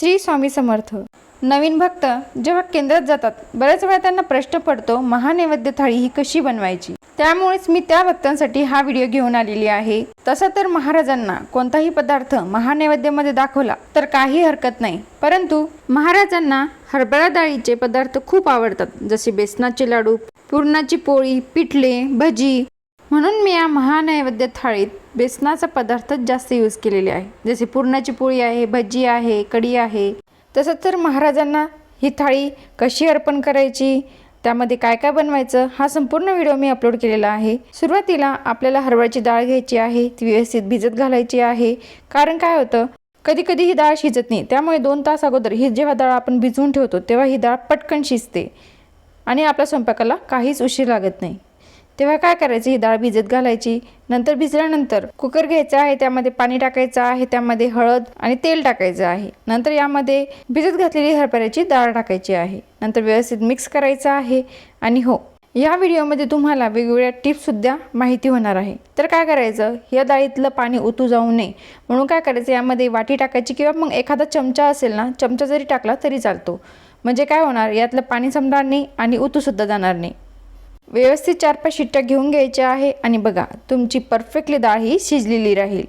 श्री स्वामी समर्थ. नवीन भक्त जेव्हा केंद्रात जातात बऱ्याच वेळा त्यांना प्रश्न पडतो महानैवेद्य थाळी ही कशी बनवायची? त्यामुळेच मी त्या भक्तांसाठी हा व्हिडिओ घेऊन आलेली आहे. तसा तर महाराजांना कोणताही पदार्थ महानैवेद्यामध्ये दाखवला तर काही हरकत नाही. परंतु महाराजांना हरभरा डाळीचे पदार्थ खूप आवडतात जसे बेसनाचे लाडू पुरणाची पोळी पिठले भजी म्हणून मी या महानैवेद्य थाळीत बेसनाचा पदार्थच जास्त यूज केलेले आहे. जसे पुरणाची पोळी आहे भजी आहे कढी आहे. तसंच तर महाराजांना ही थाळी कशी अर्पण करायची त्यामध्ये काय काय बनवायचं हा संपूर्ण व्हिडिओ मी अपलोड केलेला आहे. सुरुवातीला आपल्याला हरभऱ्याची डाळ घ्यायची आहे ती व्यवस्थित भिजत घालायची आहे. कारण काय होतं कधी कधी ही डाळ शिजत नाही. त्यामुळे दोन तास अगोदर ही जेव्हा डाळ आपण भिजवून ठेवतो तेव्हा ही डाळ पटकन शिजते. आणि आपल्या स्वयंपाकाला काहीच उशीर लागत नाही. तेव्हा काय करायचं? ही डाळ भिजत घालायची. नंतर भिजल्यानंतर कुकर घ्यायचा आहे त्यामध्ये पाणी टाकायचं आहे त्यामध्ये हळद आणि तेल टाकायचं आहे. नंतर यामध्ये भिजत घातलेली हरभऱ्याची डाळ टाकायची आहे. नंतर व्यवस्थित मिक्स करायचं आहे आणि हो या व्हिडिओमध्ये तुम्हाला वेगवेगळ्या टिप्ससुद्धा माहिती होणार आहे. तर काय करायचं? या डाळीतलं पाणी उतू जाऊ नये. म्हणून काय करायचं? यामध्ये वाटी टाकायची किंवा मग एखादा चमचा असेल ना चमचा जरी टाकला तरी चालतो. म्हणजे काय होणार? यातलं पाणी संपणार नाही आणि उतूसुद्धा जाणार नाही. व्यवस्थित चार पाच शिट्ट्या घेऊन घ्यायच्या आहे आणि बघा तुमची परफेक्टली डाळ ही शिजलेली राहील.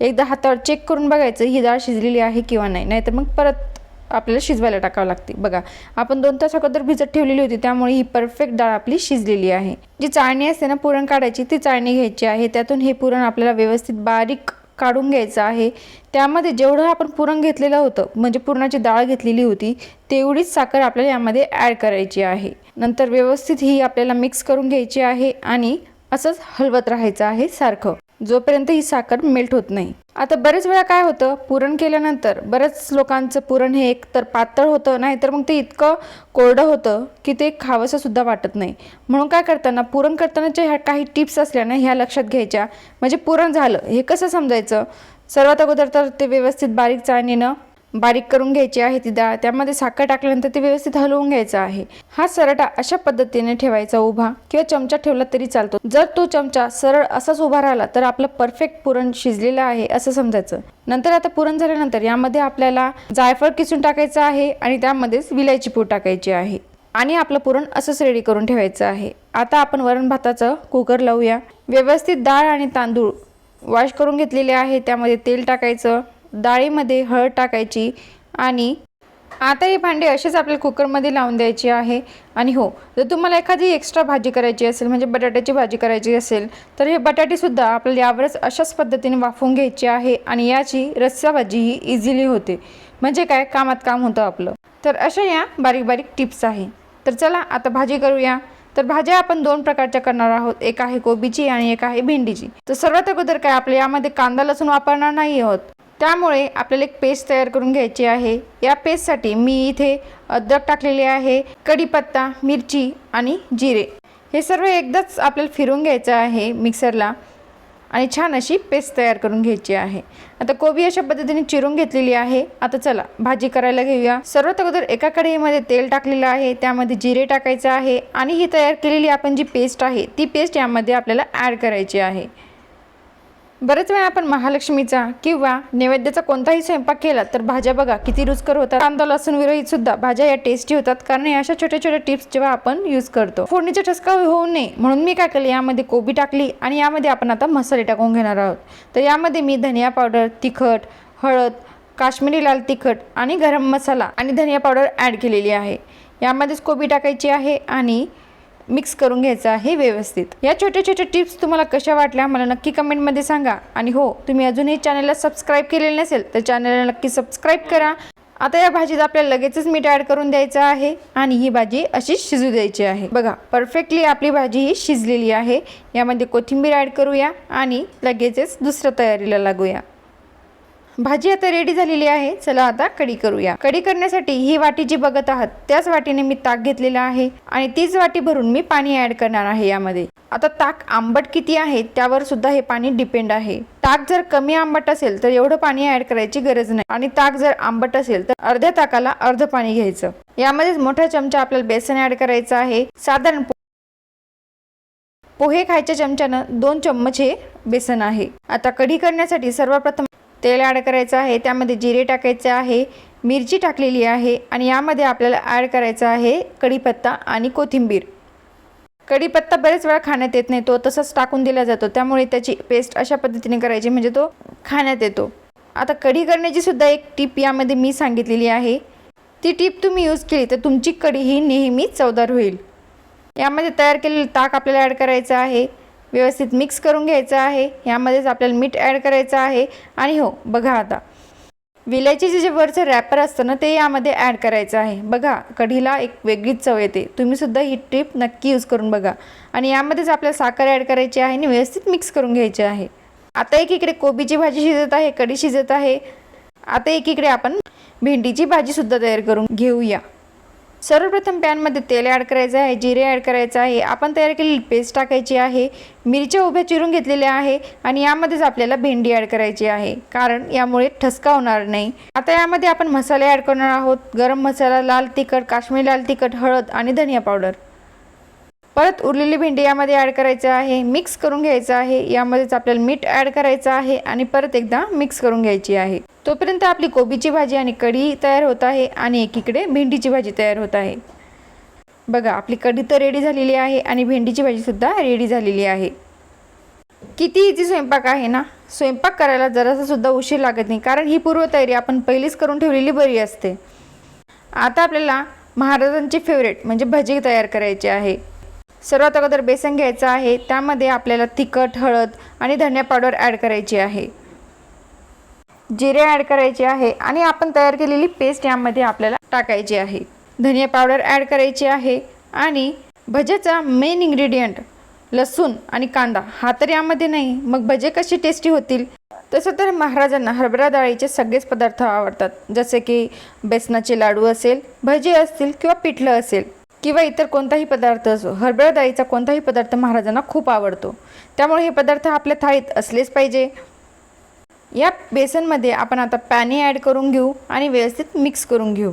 एकदा हातावर चेक करून बघायचं ही डाळ शिजलेली आहे किंवा नाही. नाहीतर मग परत आपल्याला शिजवायला टाकावं लागते. बघा आपण दोन तास अगोदर भिजत ठेवलेली होती त्यामुळे ही परफेक्ट डाळ आपली शिजलेली आहे. जी चाळणी असते ना पुरण काढायची ती चाळणी घ्यायची आहे. त्यातून हे पुरण आपल्याला व्यवस्थित बारीक काढून घ्यायचं आहे. त्यामध्ये जेवढं आपण पुरण घेतलेलं होतं म्हणजे पुरणाची डाळ घेतलेली होती तेवढीच साखर आपल्याला यामध्ये ॲड करायची आहे. नंतर व्यवस्थित ही आपल्याला मिक्स करून घ्यायची आहे आणि असंच हलवत राहायचं आहे सारखं. जोपर्यंत ही साखर मेल्ट होत नाही. आता बरेच वेळा काय होतं? पुरण केल्यानंतर बऱ्याच लोकांचं पुरण हे एक तर पातळ होतं नाही तर मग ते इतकं कोरडं होतं की ते खावंसं सुद्धा वाटत नाही. म्हणून काय करताना पुरण करतानाच्या ह्या काही टिप्स असल्या ना ह्या लक्षात घ्यायच्या. म्हणजे पुरण झालं हे कसं समजायचं? सर्वात अगोदर तर ते व्यवस्थित बारीक चाळणीनं बारीक करून घ्यायची आहे ती डाळ त्यामध्ये साखर टाकल्यानंतर ते व्यवस्थित हलवून घ्यायचा आहे. हा सरटा अशा पद्धतीने ठेवायचा उभा किंवा चमचा ठेवला तरी चालतो. जर तो चमचा सरळ असाच उभा राहिला तर आपलं परफेक्ट पुरण शिजलेलं आहे असं समजायचं. नंतर आता पुरण झाल्यानंतर यामध्ये आपल्याला जायफळ किसून टाकायचं आहे आणि त्यामध्येच विलायची पूड टाकायची आहे. आणि आपलं पुरण असंच रेडी करून ठेवायचं आहे. आता आपण वरण भाताचं कुकर लावूया. व्यवस्थित डाळ आणि तांदूळ वॉश करून घेतलेले आहे. त्यामध्ये तेल टाकायचं. डाळीमध्ये हळद टाकायची आणि आता हे भांडे असेच आपल्याला कुकरमध्ये लावून द्यायचे आहे. आणि हो जर तुम्हाला एखादी एक्स्ट्रा भाजी करायची असेल म्हणजे बटाट्याची भाजी करायची असेल तर हे बटाटेसुद्धा आपल्याला यावरच अशाच पद्धतीने वाफवून घ्यायची आहे आणि याची रस्सा भाजी ही इझिली होते. म्हणजे काय? कामात काम होतं आपलं. तर अशा या बारीक बारीक टिप्स आहे. तर चला आता भाजी करूया. तर भाज्या आपण दोन प्रकारच्या करणार आहोत. एक आहे कोबीची आणि एक आहे भेंडीची. तर सर्वात अगोदर काय? आपल्या यामध्ये कांदा लसूण वापरणार नाही आहोत. त्यामुळे आपल्याला एक पेस्ट तयार करून घ्यायची आहे. या पेस्टसाठी मी इथे अद्रक टाकलेले आहे कढीपत्ता मिरची आणि जिरे. हे सर्व एकदाच आपल्याला फिरून घ्यायचं आहे मिक्सरला आणि छान अशी पेस्ट तयार करून घ्यायची आहे. आता कोबी अशा पद्धतीने चिरून घेतलेली आहे. आता चला भाजी करायला घेऊया. सर्वात अगोदर एका कढईमध्ये तेल टाकलेलं आहे त्यामध्ये जिरे टाकायचं आहे आणि ही तयार केलेली आपण जी पेस्ट आहे ती पेस्ट यामध्ये आपल्याला ॲड करायची आहे. बरेच वेळा आपण महालक्ष्मीचा किंवा नैवेद्याचा कोणताही स्वयंपाक केला तर भाज्या बघा किती रुचकर होतात. कांदा लसूण विरहित सुद्धा भाज्या या टेस्टी होतात कारण या अशा छोट्या छोट्या टिप्स जेव्हा आपण यूज करतो. फोडणीचा ठसका होऊ नये. म्हणून मी काय केलं यामध्ये कोबी टाकली आणि यामध्ये आपण आता मसाले टाकून घेणार आहोत. तर यामध्ये मी धनिया पावडर तिखट हळद काश्मीरी लाल तिखट आणि गरम मसाला आणि धनिया पावडर ॲड केलेली आहे. यामध्येच कोबी टाकायची आहे आणि मिक्स करून घ्यायचं आहे व्यवस्थित. या छोट्या छोट्या टिप्स तुम्हाला कशा वाटल्या मला नक्की कमेंटमध्ये सांगा. आणि हो तुम्ही अजूनही चॅनलला सबस्क्राईब केलेलं नसेल तर चॅनलला नक्की सबस्क्राईब करा. आता या भाजीत आपल्याला लगेचच मीठ ॲड करून द्यायचं आहे आणि ही भाजी अशीच शिजू द्यायची आहे. बघा परफेक्टली आपली भाजी ही शिजलेली आहे. यामध्ये कोथिंबीर ॲड करूया आणि लगेचच दुसऱ्या तयारीला लागूया. भाजी आता रेडी झालेली आहे. चला आता कढी करूया. कढी करण्यासाठी ही वाटी जी बघत आहात त्याच वाटीने मी ताक घेतलेला आहे आणि तीच वाटी भरून मी पाणी ऍड करणार आहे यामध्ये. आता ताक आंबट किती आहे त्यावर सुद्धा हे पाणी डिपेंड आहे. ताक जर कमी आंबट असेल तर एवढं पाणी ऍड करायची गरज नाही. आणि ताक जर आंबट असेल तर अर्ध्या ताकाला अर्ध पाणी घ्यायचं. यामध्ये मोठा चमचा आपल्याला बेसन ऍड करायचं आहे. साधारण पोहे खायच्या चमच्यानं दोन चम्मच हे बेसन आहे. आता कढी करण्यासाठी सर्वप्रथम तेल ॲड करायचं आहे त्यामध्ये जिरे टाकायचे आहे मिरची टाकलेली आहे आणि यामध्ये आपल्याला ॲड करायचं आहे कढीपत्ता आणि कोथिंबीर. कढीपत्ता बरेच वेळा खाण्यात येत नाही तो तसंच टाकून दिला जातो त्यामुळे त्याची पेस्ट अशा पद्धतीने करायची म्हणजे तो खाण्यात येतो. आता कढी करण्याची सुद्धा एक टीप यामध्ये मी सांगितलेली आहे. ती टीप तुम्ही यूज केली तर तुमची कढी ही नेहमी चवदार होईल. यामध्ये तयार केलेलं ताक आपल्याला ॲड करायचं आहे. व्यवस्थित मिक्स करून घ्यायचं आहे. यामध्येच आपल्याला मीठ ॲड करायचं आहे. आणि हो बघा आता. विलायचीचे जे वरचं रॅपर असतं ना ते यामध्ये ॲड करायचं आहे. बघा कढीला एक वेगळीच चव येते. तुम्हीसुद्धा ही ट्रीप नक्की यूज करून बघा. आणि यामध्येच आपल्याला साखर ॲड करायची आहे आणि व्यवस्थित मिक्स करून घ्यायची आहे. आता एकीकडे कोबीची भाजी शिजत आहे कढी शिजत आहे. आता एकीकडे आपण भेंडीची भाजीसुद्धा तयार करून घेऊया. सर्वप्रथम पॅनमध्ये तेल ॲड करायचं आहे जिरे ॲड करायचं आहे. आपण तयार केलेली पेस्ट टाकायची आहे. मिरच्या उभ्या चिरून घेतलेल्या आहे आणि यामध्येच आपल्याला भेंडी ॲड करायची आहे. कारण यामुळे ठसका होणार नाही. आता यामध्ये आपण मसाले ॲड करणार आहोत. गरम मसाला लाल तिखट काश्मीरी लाल तिखट हळद आणि धनिया पावडर. परत उरलेली भेंडी यामध्ये ॲड करायचं आहे. मिक्स करून घ्यायचं आहे. यामध्येच आपल्याला मीठ ॲड करायचं आहे आणि परत एकदा मिक्स करून घ्यायची आहे. तोपर्यंत आपली कोबीची भाजी आणि कढी तयार होत आहे आणि एकीकडे भेंडीची भाजी तयार होत आहे. बघा आपली कढी तर रेडी झालेली आहे आणि भेंडीची भाजीसुद्धा रेडी झालेली आहे. किती इझी स्वयंपाक आहे ना? स्वयंपाक करायला जरासासुद्धा उशीर लागत नाही कारण ही पूर्वतयारी आपण पहिलीच करून ठेवलेली बरी असते. आता आपल्याला महाराजांची फेवरेट म्हणजे भजी तयार करायची आहे. सर्वात अगोदर बेसन घ्यायचं आहे त्यामध्ये आपल्याला तिखट हळद आणि धनिया पावडर ॲड करायची आहे. जिरे ॲड करायचे आहे आणि आपण तयार केलेली पेस्ट यामध्ये आपल्याला टाकायची आहे. धनिया पावडर ॲड करायची आहे आणि भज्याचा मेन इन्ग्रेडियंट लसूण आणि कांदा. हा तर यामध्ये नाही मग भजे कशी टेस्टी होतील? तसं तर महाराजांना हरभरा डाळीचे सगळेच पदार्थ आवडतात. जसे की बेसनाचे लाडू असेल भजे असतील किंवा पिठलं असेल किंवा इतर कोणताही पदार्थ असो हरभरा डाळीचा कोणताही पदार्थ महाराजांना खूप आवडतो. त्यामुळे हे पदार्थ आपल्या थाळीत असलेच पाहिजे. या बेसनमध्ये आपण आता पाणी ॲड करून घेऊ आणि व्यवस्थित मिक्स करून घेऊ.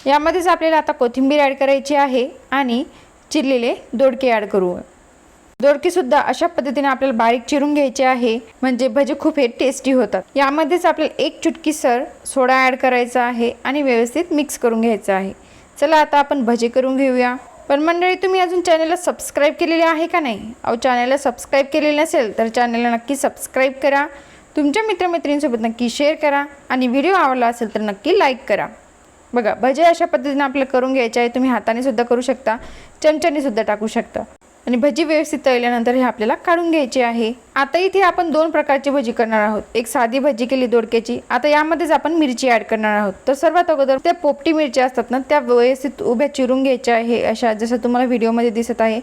यामध्येच आपल्याला आता कोथिंबीर ॲड करायची आहे आणि चिरलेले दोडके ॲड करू. दोडकेसुद्धा अशा पद्धतीने आपल्याला बारीक चिरून घ्यायचे आहे म्हणजे भजे खूप हे टेस्टी होतात. यामध्येच आपल्याला एक चुटकी सर सोडा ॲड करायचा आहे आणि व्यवस्थित मिक्स करून घ्यायचा आहे. चला आता आपण भजे करून घेऊया. पण मंडळी तुम्ही अजून चॅनलला सबस्क्राईब केलेले आहे का नाही? अहो चॅनलला सबस्क्राईब केलेले नसेल तर चॅनलला नक्की सबस्क्राईब करा. तुमच्या मित्रमैत्रिणींसोबत नक्की शेअर करा आणि व्हिडिओ आवडला असेल तर नक्की लाईक करा. बघा भजे अशा पद्धतीनं आपल्याला करून घ्यायचे आहे तुम्ही हाताने सुद्धा करू शकता चमच्याने सुद्धा टाकू शकता. आणि भजी व्यवस्थित तळल्यानंतर हे आपल्याला काढून घ्यायची आहे. आता इथे आपण दोन प्रकारची भजी करणार आहोत. एक साधी भजी केली दोडक्याची. आता यामध्येच आपण मिरची ॲड करणार आहोत. तर सर्वात अगोदर त्या पोपटी मिरच्या असतात ना त्या व्यवस्थित उभ्या चिरून घ्यायच्या आहे. अशा जसं तुम्हाला व्हिडिओमध्ये दिसत आहे.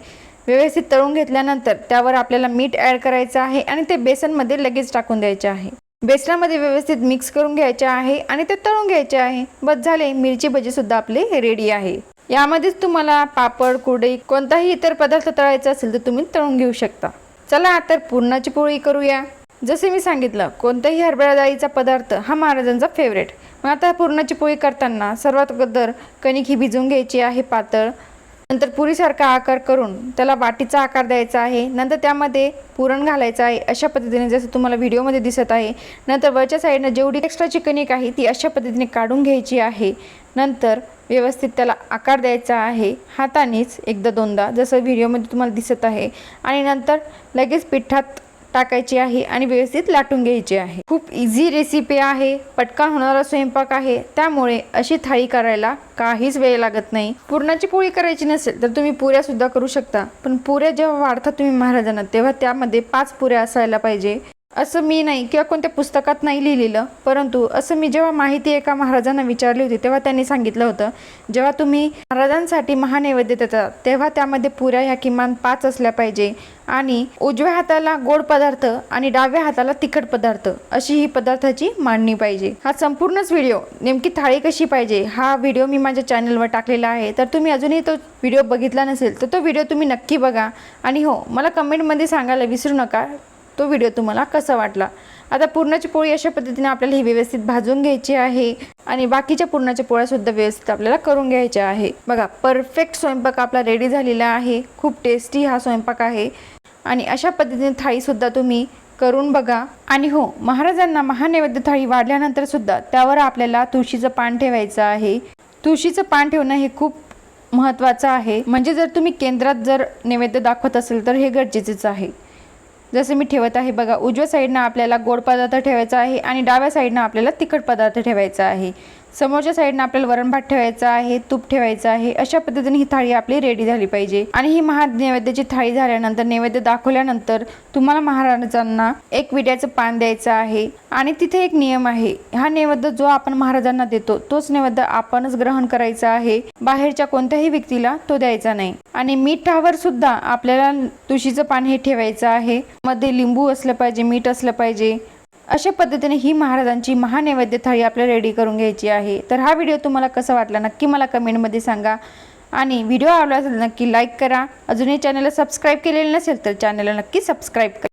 व्यवस्थित तळून घेतल्यानंतर त्यावर आपल्याला मीठ ॲड करायचं आहे आणि ते बेसनमध्ये लगेच टाकून द्यायचे आहे. बेसनामध्ये व्यवस्थित मिक्स करून घ्यायचे आहे आणि ते तळून घ्यायचे आहे. बस झाले मिरची भजी सुद्धा आपले रेडी आहे. यामध्येच तुम्हाला पापड कुरडई कोणताही इतर पदार्थ तळायचा असेल तर तुम्ही तळून घेऊ शकता. चला आता पुरणाची पोळी करूया. जसे मी सांगितलं कोणत्याही हरभरा डाळीचा पदार्थ हा महाराजांचा फेवरेट मग आता पुरणाची पोळी करताना सर्वात अगोदर कणिक ही भिजवून घ्यायची आहे पातळ. नंतर पुरीसारखा आकार करून त्याला वाटीचा आकार द्यायचा आहे. नंतर त्यामध्ये पुरण घालायचं आहे अशा पद्धतीने जसं तुम्हाला व्हिडिओमध्ये दिसत आहे. नंतर वरच्या साईडनं जेवढी एक्स्ट्राची कणिक आहे ती अशा पद्धतीने काढून घ्यायची आहे. नंतर व्यवस्थित त्याला आकार द्यायचा आहे. हातानेच एकदा दोनदा जसं व्हिडिओमध्ये तुम्हाला दिसत आहे. आणि नंतर लगेच पिठात टाकायची आहे आणि व्यवस्थित लाटून घ्यायची आहे. खूप इझी रेसिपी आहे. पटकन होणारा स्वयंपाक आहे. त्यामुळे अशी थाळी करायला काहीच वेळ लागत नाही. पुरणाची पोळी करायची नसेल तर तुम्ही पुऱ्या सुद्धा करू शकता. पण पुऱ्या जेव्हा वाढतात तुम्ही महाराजांना तेव्हा त्यामध्ये पाच पुऱ्या असायला पाहिजे. असं मी नाही किंवा कोणत्या पुस्तकात नाही लिहिलेलं. परंतु असं मी जेव्हा माहिती एका महाराजांना विचारली होती तेव्हा त्यांनी सांगितलं होतं जेव्हा तुम्ही महाराजांसाठी महानैवेद्य देता तेव्हा त्यामध्ये पुऱ्या ह्या किमान पाच असल्या पाहिजे आणि उजव्या हाताला गोड पदार्थ आणि डाव्या हाताला तिखट पदार्थ अशी ही पदार्थाची मांडणी पाहिजे. हा संपूर्णच व्हिडिओ. नेमकी थाळी कशी पाहिजे? हा व्हिडिओ मी माझ्या चॅनलवर टाकलेला आहे. तर तुम्ही अजूनही तो व्हिडिओ बघितला नसेल तर तो व्हिडिओ तुम्ही नक्की बघा. आणि हो मला कमेंटमध्ये सांगायला विसरू नका. तो व्हिडिओ तुम्हाला कसा वाटला? आता पुरणाची पोळी अशा पद्धतीने आपल्याला ही व्यवस्थित भाजून घ्यायची आहे आणि बाकीच्या पुरणाच्या पोळ्यासुद्धा व्यवस्थित आपल्याला करून घ्यायच्या आहे. बघा परफेक्ट स्वयंपाक आपला रेडी झालेला आहे. खूप टेस्टी हा स्वयंपाक आहे. आणि अशा पद्धतीने थाळीसुद्धा तुम्ही करून बघा. आणि हो महाराजांना महानैवेद्य थाळी वाढल्यानंतर सुद्धा त्यावर आपल्याला तुळशीचं पान ठेवायचं आहे. तुळशीचं पान ठेवणं हे खूप महत्त्वाचं आहे. म्हणजे जर तुम्ही केंद्रात जर नैवेद्य दाखवत असेल तर हे गरजेचेच आहे. जसं मी ठेवत आहे बघा उजव्या साईडनं आपल्याला गोड पदार्थ ठेवायचा आहे आणि डाव्या साईडनं आपल्याला तिखट पदार्थ ठेवायचा आहे. समोरच्या साईडनं आपल्याला वरण भात ठेवायचा आहे तूप ठेवायचं आहे अशा पद्धतीने ही थाळी आपली रेडी झाली पाहिजे. आणि ही महानैवेद्याची थाळी झाल्यानंतर नैवेद्य दाखवल्यानंतर तुम्हाला महाराजांना एक विड्याचं पान द्यायचं आहे. आणि तिथे एक नियम आहे. हा नैवेद्य जो आपण महाराजांना देतो तोच नैवेद्य आपणच ग्रहण करायचा आहे. बाहेरच्या कोणत्याही व्यक्तीला तो द्यायचा नाही. आणि मिठावर सुद्धा आपल्याला तुळशीचं पान हे ठेवायचं आहे. मध्ये लिंबू असलं पाहिजे मीठ असलं पाहिजे. अशा पद्धतीने ही महाराजांची महानैवेद्य थाळी आपल्याला रेडी करून घ्यायची आहे. तर हा व्हिडिओ तुम्हाला कसा वाटला नक्की मला कमेंटमध्ये सांगा. आणि व्हिडिओ आवडला असेल नक्की लाईक करा. अजूनही चॅनलला सबस्क्राईब केलेलं नसेल तर चॅनलला नक्की सबस्क्राईब करा.